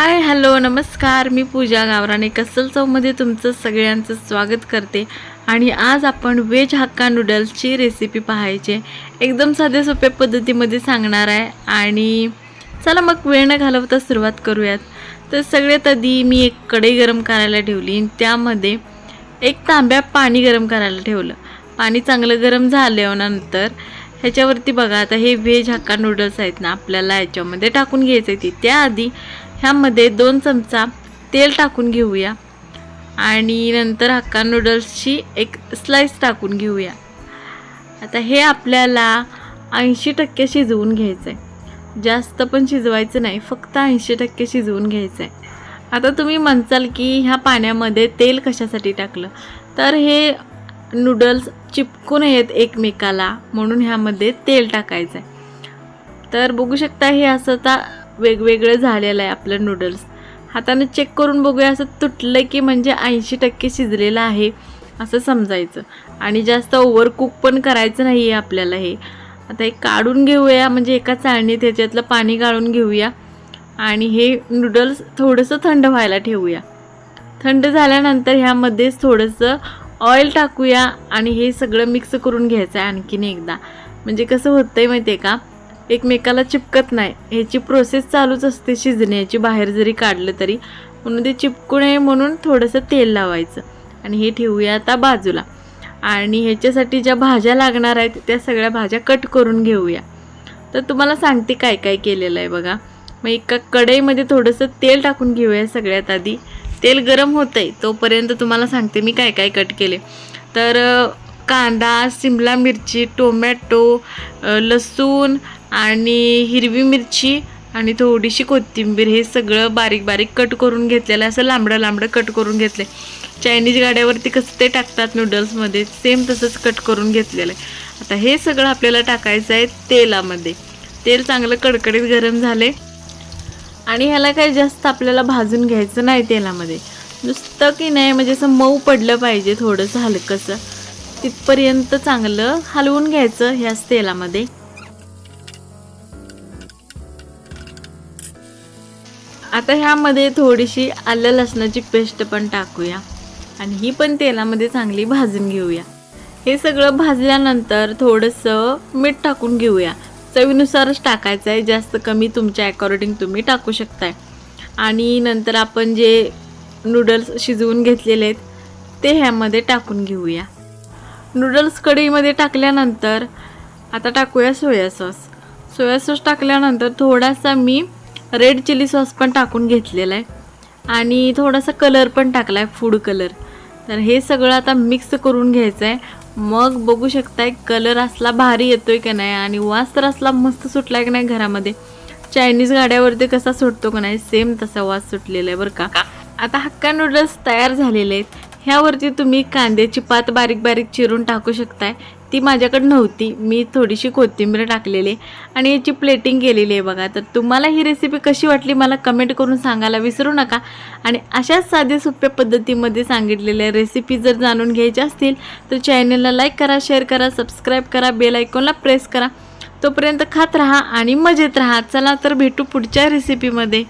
Hi hello नमस्कार. मी पूजा गावराने कसल चौमध्ये तुमचं सगळ्यांचं स्वागत करते. आणि आज आपण व्हेज हक्का नूडल्सची रेसिपी पाहायची एकदम साध्या सोप्या पद्धतीमध्ये सांगणार आहे. आणि चला मग वेळ न घालवता सुरुवात करूयात. तर सगळ्यात आधी मी एक कढई गरम करायला ठेवली आणि त्यामध्ये एक तांब्या पाणी गरम करायला ठेवलं. पाणी चांगलं गरम झाल्यानंतर ह्याच्यावरती बघा आता हे व्हेज हक्का नूडल्स आहेत ना आपल्याला ह्याच्यामध्ये टाकून घ्यायचं आहे ते. त्याआधी ह्यामध्ये दोन चमचा तेल टाकून घेऊया. आणि नंतर हक्का नूडल्सची एक स्लाईस टाकून घेऊया. आता हे आपल्याला ऐंशी टक्के शिजवून घ्यायचं आहे जास्त पण शिजवायचं नाही फक्त ऐंशी टक्के शिजवून घ्यायचं आहे आता तुम्ही म्हणचाल की ह्या पाण्यामध्ये तेल कशासाठी टाकलं? तर हे नूडल्स चिपकून येत एकमेकाला म्हणून ह्यामध्ये तेल टाकायचं आहे तर बघू शकता हे असं आता वेगवेगळं झालेलं आहे आपलं नूडल्स हाताने चेक करून बघूया असं तुटलं की म्हणजे ऐंशी टक्के शिजलेलं आहे असं समजायचं. आणि जास्त ओव्हरकुक पण करायचं नाही आहे आपल्याला हे. आता हे काढून घेऊया म्हणजे एका चाळणीत ह्याच्यातलं पाणी गाळून घेऊया. आणि हे नूडल्स थोडंसं थंड व्हायला ठेवूया. थंड झाल्यानंतर ह्यामध्येच थोडंसं ऑइल टाकूया आणि हे सगळं मिक्स करून घ्यायचं आहे आणखीन एकदा. म्हणजे कसं होतं आहे माहिती आहे का? एकमेकाला चिपकत नाही. ह्याची प्रोसेस चालूच असते शिजण्याची बाहेर जरी काढलं तरी. म्हणून ते चिपकू नये म्हणून थोडंसं तेल लावायचं. आणि हे ठेवूया आता बाजूला. आणि ह्याच्यासाठी ज्या भाज्या लागणार आहेत त्या सगळ्या भाज्या कट करून घेऊया. तर तुम्हाला सांगते काय काय केलेलं आहे बघा. मग एका कढईमध्ये थोडंसं तेल टाकून घेऊया सगळ्यात आधी. तेल गरम होतं आहे तोपर्यंत तुम्हाला सांगते मी काय काय कट केले. तर कांदा सिमला मिरची टोमॅटो लसूण आणि हिरवी मिरची आणि थोडीशी कोथिंबीर हे सगळं बारीक बारीक कट करून घेतलेलं आहे. असं लांबडं लांबडं कट करून घेतलं चायनीज गाड्यावरती कसं ते टाकतात नूडल्समध्ये सेम तसंच कट करून घेतलेलं आहे. आता हे सगळं आपल्याला टाकायचं आहे तेलामध्ये. तेल चांगलं कडकडीत गरम झाले. आणि ह्याला काही जास्त आपल्याला भाजून घ्यायचं नाही तेलामध्ये. नुसतं की नाही म्हणजे असं मऊ पडलं पाहिजे थोडंसं हलकंसं. तिथपर्यंत चांगलं हलवून घ्यायचं ह्याच तेलामध्ये. आता ह्यामध्ये थोडीशी आलं लसणाची पेस्ट पण टाकूया. आणि ही पण तेलामध्ये चांगली भाजून घेऊया. हे सगळं भाजल्यानंतर थोडंसं मीठ टाकून घेऊया. चवीनुसारच टाकायचं आहे जास्त कमी तुमच्या अकॉर्डिंग तुम्ही टाकू शकताय. आणि नंतर आपण जे नूडल्स शिजवून घेतलेले आहेत ते ह्यामध्ये टाकून घेऊया. नूडल्स कढईमध्ये टाकल्यानंतर आता टाकूया सोया सॉस. सोया सॉस टाकल्यानंतर थोडासा मी रेड चिली सॉस पण टाकून घेतलेला आहे. आणि थोडासा कलर पण टाकला आहे फूड कलर तर हे सगळं आता मिक्स करून घ्यायचं आहे मग बघू शकताय कलर असला भारी येतोय का नाही आणि वास तर असला मस्त सुटलाय की नाही घरामध्ये. चायनीज गाड्यावरती कसा सुटतो का नाही सेम तसा वास सुटलेला आहे बरं का. आता हक्का नूडल्स तयार झालेले आहेत. ह्यावरती तुम्ही कांद्याची पात बारीक बारीक चिरून टाकू शकताय. ती माझ्याकडे नव्हती. मी थोडीशी कोथिंबीर टाकलेली आणि याची प्लेटिंग केलेली आहे बघा. तर तुम्हाला ही रेसिपी कशी वाटली मला कमेंट करून सांगायला विसरू नका. आणि अशाच साध्या सोप्या पद्धतीमध्ये सांगितलेल्या रेसिपी जर जाणून घ्यायच्या असतील तर चॅनलला लाईक करा शेअर करा सबस्क्राईब करा बेल आयकॉनला प्रेस करा. तोपर्यंत खात राहा आणि मजेत राहा. चला तर भेटू पुढच्या रेसिपीमध्ये